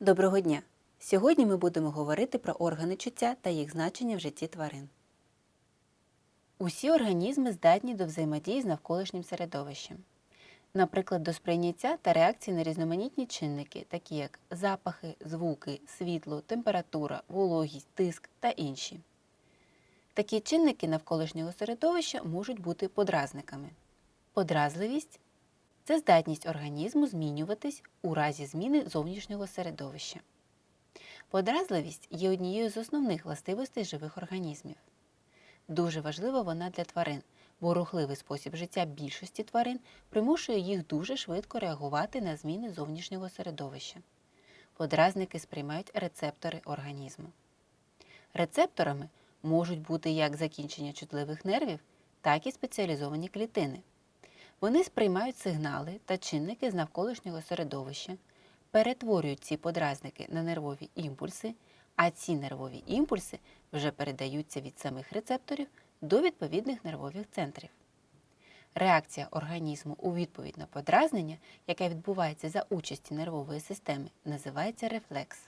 Доброго дня! Сьогодні ми будемо говорити про органи чуття та їх значення в житті тварин. Усі організми здатні до взаємодії з навколишнім середовищем, наприклад, до сприйняття та реакції на різноманітні чинники, такі як запахи, звуки, світло, температура, вологість, тиск та інші. Такі чинники навколишнього середовища можуть бути подразниками. Подразливість це здатність організму змінюватись у разі зміни зовнішнього середовища. Подразливість є однією з основних властивостей живих організмів. Дуже важлива вона для тварин, бо рухливий спосіб життя більшості тварин примушує їх дуже швидко реагувати на зміни зовнішнього середовища. Подразники сприймають рецептори організму. Рецепторами можуть бути як закінчення чутливих нервів, так і спеціалізовані клітини. Вони сприймають сигнали та чинники з навколишнього середовища, перетворюють ці подразники на нервові імпульси, а ці нервові імпульси вже передаються від самих рецепторів до відповідних нервових центрів. Реакція організму у відповідь на подразнення, яке відбувається за участі нервової системи, називається рефлекс.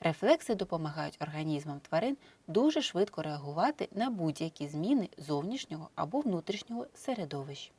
Рефлекси допомагають організмам тварин дуже швидко реагувати на будь-які зміни зовнішнього або внутрішнього середовища.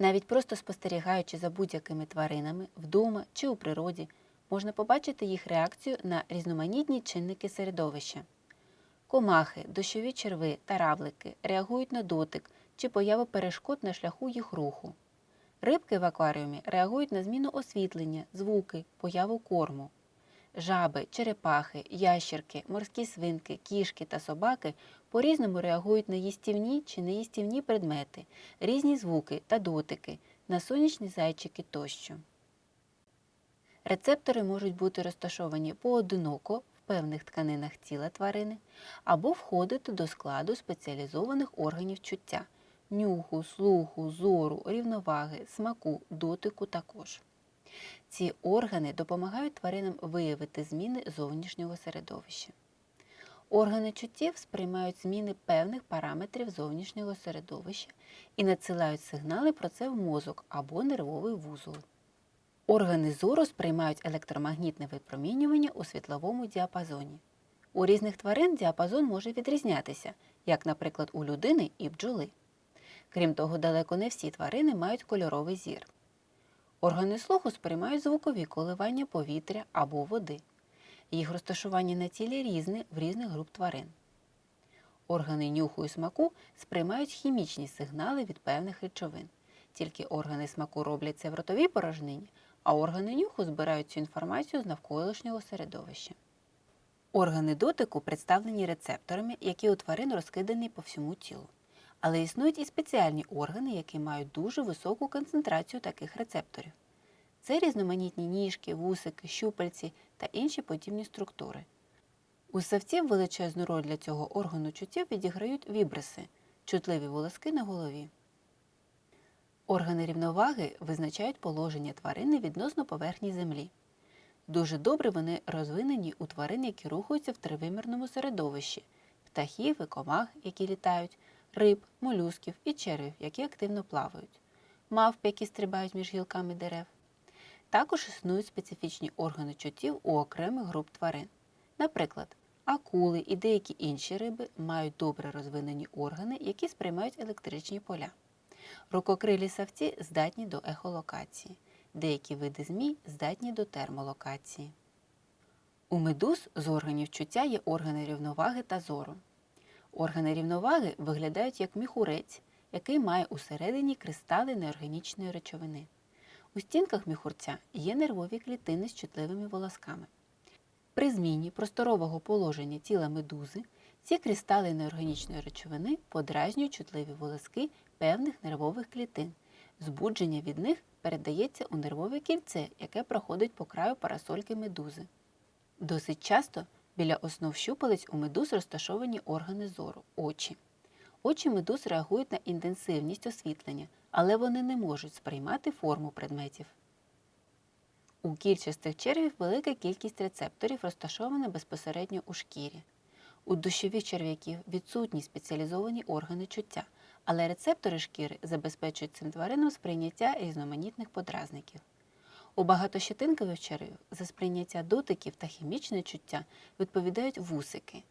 Навіть просто спостерігаючи за будь-якими тваринами вдома чи у природі, можна побачити їх реакцію на різноманітні чинники середовища. Комахи, дощові черви та равлики реагують на дотик чи появу перешкод на шляху їх руху. Рибки в акваріумі реагують на зміну освітлення, звуки, появу корму. Жаби, черепахи, ящерки, морські свинки, кішки та собаки по-різному реагують на їстівні чи неїстівні предмети, різні звуки та дотики, на сонячні зайчики тощо. Рецептори можуть бути розташовані поодиноко в певних тканинах тіла тварини або входити до складу спеціалізованих органів чуття нюху, слуху, зору, рівноваги, смаку, дотику також. Ці органи допомагають тваринам виявити зміни зовнішнього середовища. Органи чуттів сприймають зміни певних параметрів зовнішнього середовища і надсилають сигнали про це в мозок або нервовий вузол. Органи зору сприймають електромагнітне випромінювання у світловому діапазоні. У різних тварин діапазон може відрізнятися, як, наприклад, у людини і бджоли. Крім того, далеко не всі тварини мають кольоровий зір. Органи слуху сприймають звукові коливання повітря або води. Їх розташування на тілі різне в різних груп тварин. Органи нюху і смаку сприймають хімічні сигнали від певних речовин. Тільки органи смаку роблять це в ротовій порожнині, а органи нюху збирають цю інформацію з навколишнього середовища. Органи дотику представлені рецепторами, які у тварин розкидані по всьому тілу. Але існують і спеціальні органи, які мають дуже високу концентрацію таких рецепторів. Це різноманітні ніжки, вусики, щупальці та інші подібні структури. У савців величезну роль для цього органу чуттів відіграють вібриси чутливі волоски на голові. Органи рівноваги визначають положення тварини відносно поверхні землі. Дуже добре вони розвинені у тварин, які рухаються в тривимірному середовищі птахів і комах, які літають, риб, молюсків і червів, які активно плавають, мавп, які стрибають між гілками дерев. Також існують специфічні органи чуттів у окремих груп тварин. Наприклад, акули і деякі інші риби мають добре розвинені органи, які сприймають електричні поля. Рукокрилі савці здатні до ехолокації, деякі види змій здатні до термолокації. У медуз з органів чуття є органи рівноваги та зору. Органи рівноваги виглядають як міхурець, який має усередині кристали неорганічної речовини. У стінках міхурця є нервові клітини з чутливими волосками. При зміні просторового положення тіла медузи ці кристали неорганічної речовини подразнюють чутливі волоски певних нервових клітин. Збудження від них передається у нервове кільце, яке проходить по краю парасольки медузи. Досить часто біля основ щупалець у медуз розташовані органи зору очі. Очі медуз реагують на інтенсивність освітлення, але вони не можуть сприймати форму предметів. У кільчастих червів велика кількість рецепторів розташована безпосередньо у шкірі. У дощових черв'яків відсутні спеціалізовані органи чуття, але рецептори шкіри забезпечують цим тваринам сприйняття різноманітних подразників. У багатощетинкових червів за сприйняття дотиків та хімічне чуття відповідають вусики.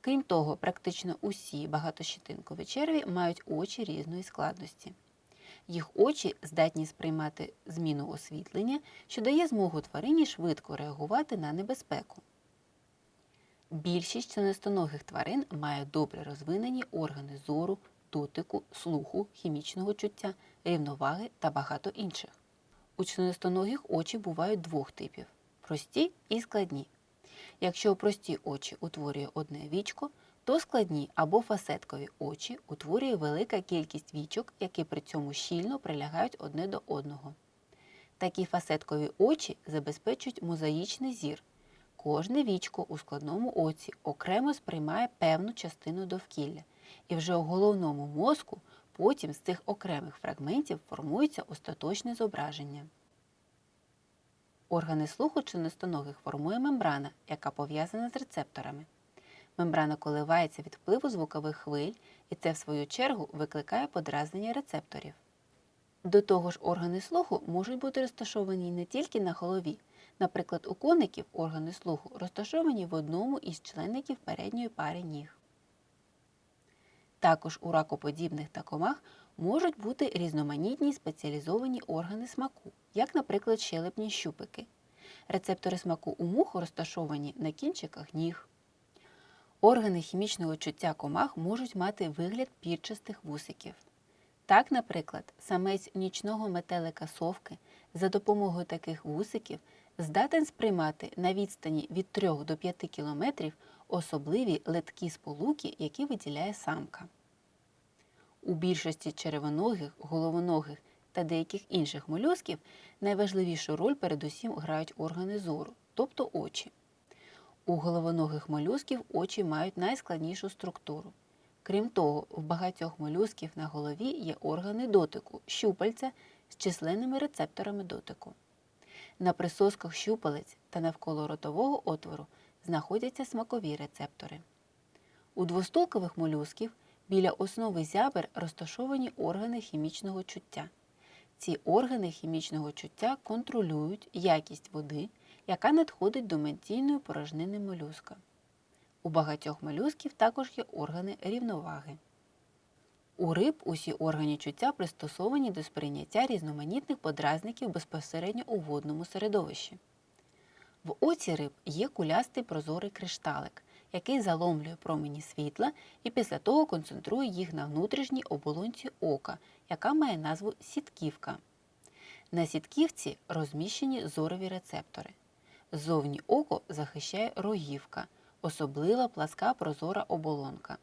Крім того, практично усі багатощетинкові черві мають очі різної складності. Їх очі здатні сприймати зміну освітлення, що дає змогу тварині швидко реагувати на небезпеку. Більшість членистоногих тварин має добре розвинені органи зору, дотику, слуху, хімічного чуття, рівноваги та багато інших. У членистоногих очі бувають двох типів прості і складні. Якщо прості очі утворює одне вічко, то складні або фасеткові очі утворює велика кількість вічок, які при цьому щільно прилягають одне до одного. Такі фасеткові очі забезпечують мозаїчний зір. Кожне вічко у складному оці окремо сприймає певну частину довкілля, і вже у головному мозку потім з цих окремих фрагментів формується остаточне зображення. Органи слуху членистоногих формує мембрана, яка пов'язана з рецепторами. Мембрана коливається від впливу звукових хвиль, і це, в свою чергу, викликає подразнення рецепторів. До того ж, органи слуху можуть бути розташовані не тільки на голові. Наприклад, у коників органи слуху розташовані в одному із членників передньої пари ніг. Також у ракоподібних та комах можуть бути різноманітні спеціалізовані органи смаку, як, наприклад, щелепні щупики. Рецептори смаку у мух розташовані на кінчиках ніг. Органи хімічного чуття комах можуть мати вигляд пірчастих вусиків. Так, наприклад, самець нічного метелика совки за допомогою таких вусиків здатен сприймати на відстані від 3 до 5 кілометрів особливі литкі сполуки, які виділяє самка. У більшості черевоногих, головоногих та деяких інших молюсків найважливішу роль передусім грають органи зору, тобто очі. У головоногих молюсків очі мають найскладнішу структуру. Крім того, в багатьох молюсків на голові є органи дотику, щупальця з численними рецепторами дотику. На присосках щупалець та навколо ротового отвору знаходяться смакові рецептори. У двостулкових молюсків біля основи зябер розташовані органи хімічного чуття. Ці органи хімічного чуття контролюють якість води, яка надходить до ментійної порожнини молюска. У багатьох молюсків також є органи рівноваги. У риб усі органи чуття пристосовані до сприйняття різноманітних подразників безпосередньо у водному середовищі. В оці риб є кулястий прозорий кришталик, який заломлює промені світла і після того концентрує їх на внутрішній оболонці ока, яка має назву сітківка. На сітківці розміщені зорові рецептори. Ззовні око захищає рогівка, особлива пласка прозора оболонка.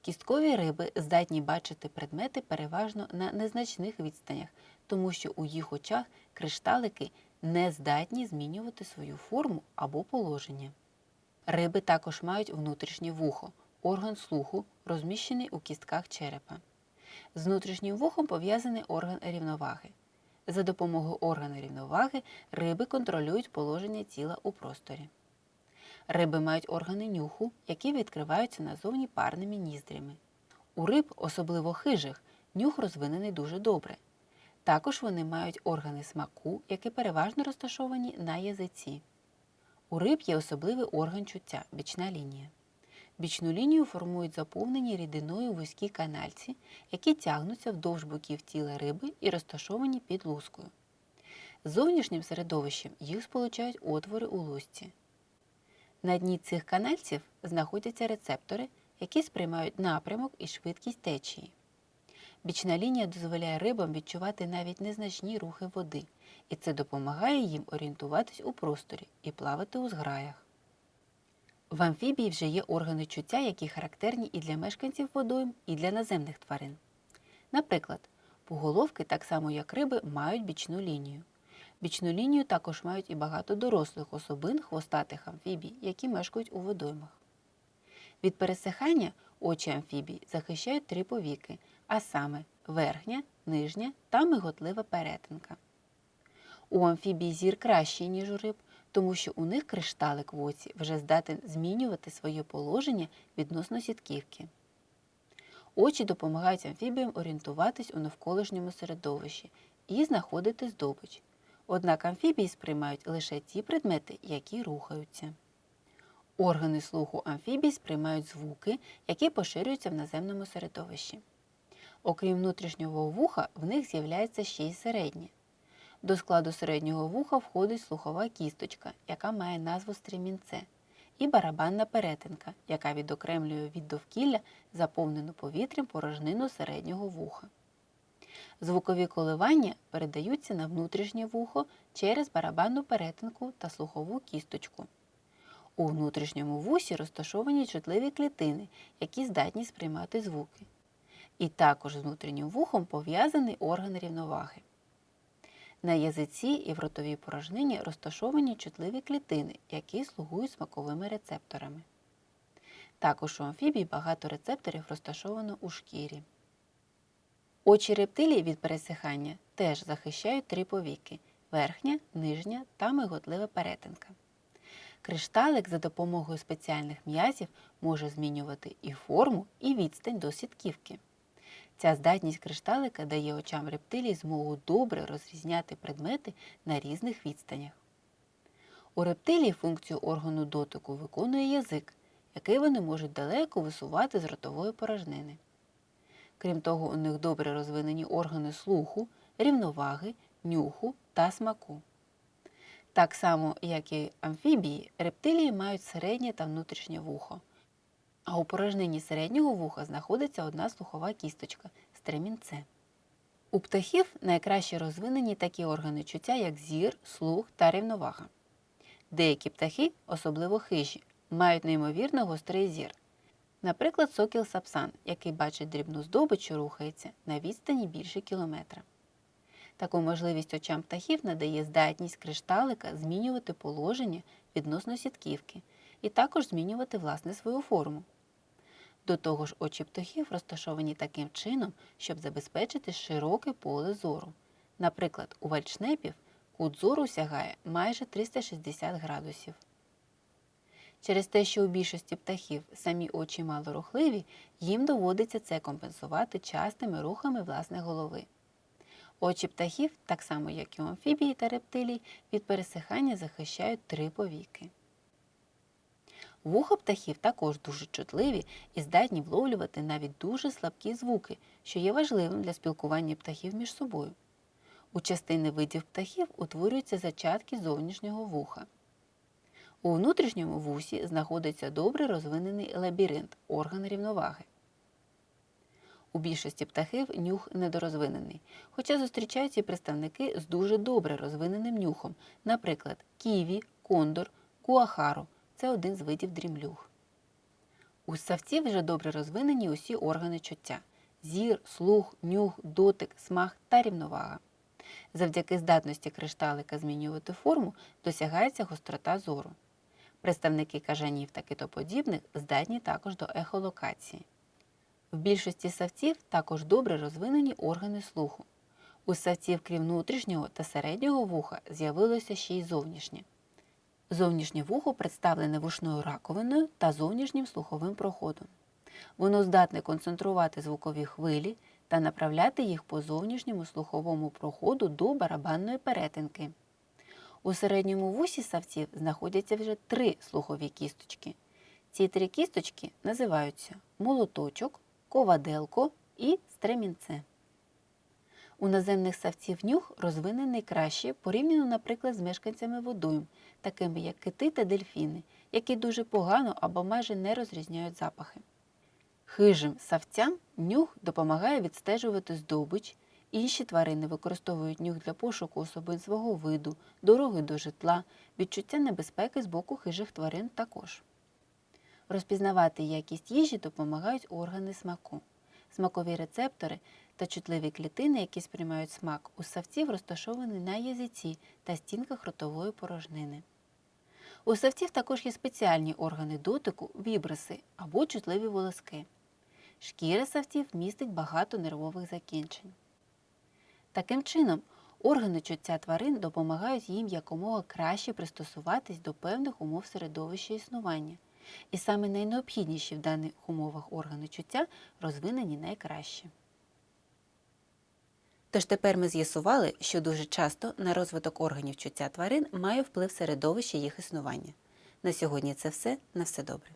Кісткові риби здатні бачити предмети переважно на незначних відстанях, тому що у їх очах кришталики не здатні змінювати свою форму або положення. Риби також мають внутрішнє вухо, орган слуху, розміщений у кістках черепа. З внутрішнім вухом пов'язаний орган рівноваги. За допомогою органу рівноваги риби контролюють положення тіла у просторі. Риби мають органи нюху, які відкриваються назовні парними ніздрями. У риб, особливо хижих, нюх розвинений дуже добре. Також вони мають органи смаку, які переважно розташовані на язиці. У риб є особливий орган чуття бічна лінія. Бічну лінію формують заповнені рідиною вузькі канальці, які тягнуться вдовж боків тіла риби і розташовані під лускою. З зовнішнім середовищем їх сполучають отвори у лусці. На дні цих канальців знаходяться рецептори, які сприймають напрямок і швидкість течії. Бічна лінія дозволяє рибам відчувати навіть незначні рухи води, і це допомагає їм орієнтуватись у просторі і плавати у зграях. В амфібії вже є органи чуття, які характерні і для мешканців водойм, і для наземних тварин. Наприклад, поголовки, так само як риби, мають бічну лінію. Бічну лінію також мають і багато дорослих особин хвостатих амфібій, які мешкають у водоймах. Від пересихання очі амфібій захищають три повіки, а саме верхня, нижня та миготлива перетинка. У амфібій зір кращий, ніж у риб, тому що у них кришталик в оці вже здатен змінювати своє положення відносно сітківки. Очі допомагають амфібіям орієнтуватись у навколишньому середовищі і знаходити здобич. Однак амфібії сприймають лише ті предмети, які рухаються. Органи слуху амфібій сприймають звуки, які поширюються в наземному середовищі. Окрім внутрішнього вуха, в них з'являється ще й середнє. До складу середнього вуха входить слухова кісточка, яка має назву стремінце, і барабанна перетинка, яка відокремлює від довкілля заповнену повітрям порожнину середнього вуха. Звукові коливання передаються на внутрішнє вухо через барабанну перетинку та слухову кісточку. У внутрішньому вусі розташовані чутливі клітини, які здатні сприймати звуки. І також з внутрішнім вухом пов'язаний орган рівноваги. На язиці і в ротовій порожнині розташовані чутливі клітини, які слугують смаковими рецепторами. Також у амфібій багато рецепторів розташовано у шкірі. Очі рептилій від пересихання теж захищають три повіки верхня, нижня та миготлива перетинка. Кришталик за допомогою спеціальних м'язів може змінювати і форму, і відстань до сітківки. Ця здатність кришталика дає очам рептилій змогу добре розрізняти предмети на різних відстанях. У рептилій функцію органу дотику виконує язик, який вони можуть далеко висувати з ротової порожнини. Крім того, у них добре розвинені органи слуху, рівноваги, нюху та смаку. Так само, як і амфібії, рептилії мають середнє та внутрішнє вухо. А у порожнині середнього вуха знаходиться одна слухова кісточка стремінце. У птахів найкраще розвинені такі органи чуття, як зір, слух та рівновага. Деякі птахи, особливо хижі, мають неймовірно гострий зір. Наприклад, сокіл сапсан, який бачить дрібну здобич, що рухається на відстані більше кілометра. Таку можливість очам птахів надає здатність кришталика змінювати положення відносно сітківки і також змінювати власне свою форму. До того ж, очі птахів розташовані таким чином, щоб забезпечити широке поле зору. Наприклад, у вальчнепів кут зору сягає майже 360 градусів. Через те, що у більшості птахів самі очі малорухливі, їм доводиться це компенсувати частими рухами власне голови. Очі птахів, так само як і у амфібії та рептилій, від пересихання захищають три повіки. Вуха птахів також дуже чутливі і здатні вловлювати навіть дуже слабкі звуки, що є важливим для спілкування птахів між собою. У частини видів птахів утворюються зачатки зовнішнього вуха. У внутрішньому вусі знаходиться добре розвинений лабіринт орган рівноваги. У більшості птахів нюх недорозвинений, хоча зустрічаються і представники з дуже добре розвиненим нюхом, наприклад, ківі, кондор, куахару це один з видів дрімлюг. У ссавців вже добре розвинені усі органи чуття зір, слух, нюх, дотик, смак та рівновага. Завдяки здатності кришталика змінювати форму досягається гострота зору. Представники кажанів та китоподібних здатні також до ехолокації. В більшості савців також добре розвинені органи слуху. У савців, крім внутрішнього та середнього вуха, з'явилося ще й зовнішнє. Зовнішнє вухо представлене вушною раковиною та зовнішнім слуховим проходом. Воно здатне концентрувати звукові хвилі та направляти їх по зовнішньому слуховому проходу до барабанної перетинки. У середньому вусі савців знаходяться вже три слухові кісточки. Ці три кісточки називаються молоточок, коваделко і стремінце. У наземних савців нюх розвинений краще порівняно, наприклад, з мешканцями водойм, такими як кити та дельфіни, які дуже погано або майже не розрізняють запахи. Хижим савцям нюх допомагає відстежувати здобич, інші тварини використовують нюх для пошуку особин свого виду, дороги до житла, відчуття небезпеки з боку хижих тварин також. Розпізнавати якість їжі допомагають органи смаку. Смакові рецептори та чутливі клітини, які сприймають смак, у савців розташовані на язиці та стінках ротової порожнини. У савців також є спеціальні органи дотику, вібриси або чутливі волоски. Шкіра савців містить багато нервових закінчень. Таким чином, органи чуття тварин допомагають їм якомога краще пристосуватись до певних умов середовища існування. І саме найнеобхідніші в даних умовах органи чуття розвинені найкраще. Тож тепер ми з'ясували, що дуже часто на розвиток органів чуття тварин має вплив середовище їх існування. На сьогодні це все. На все добре.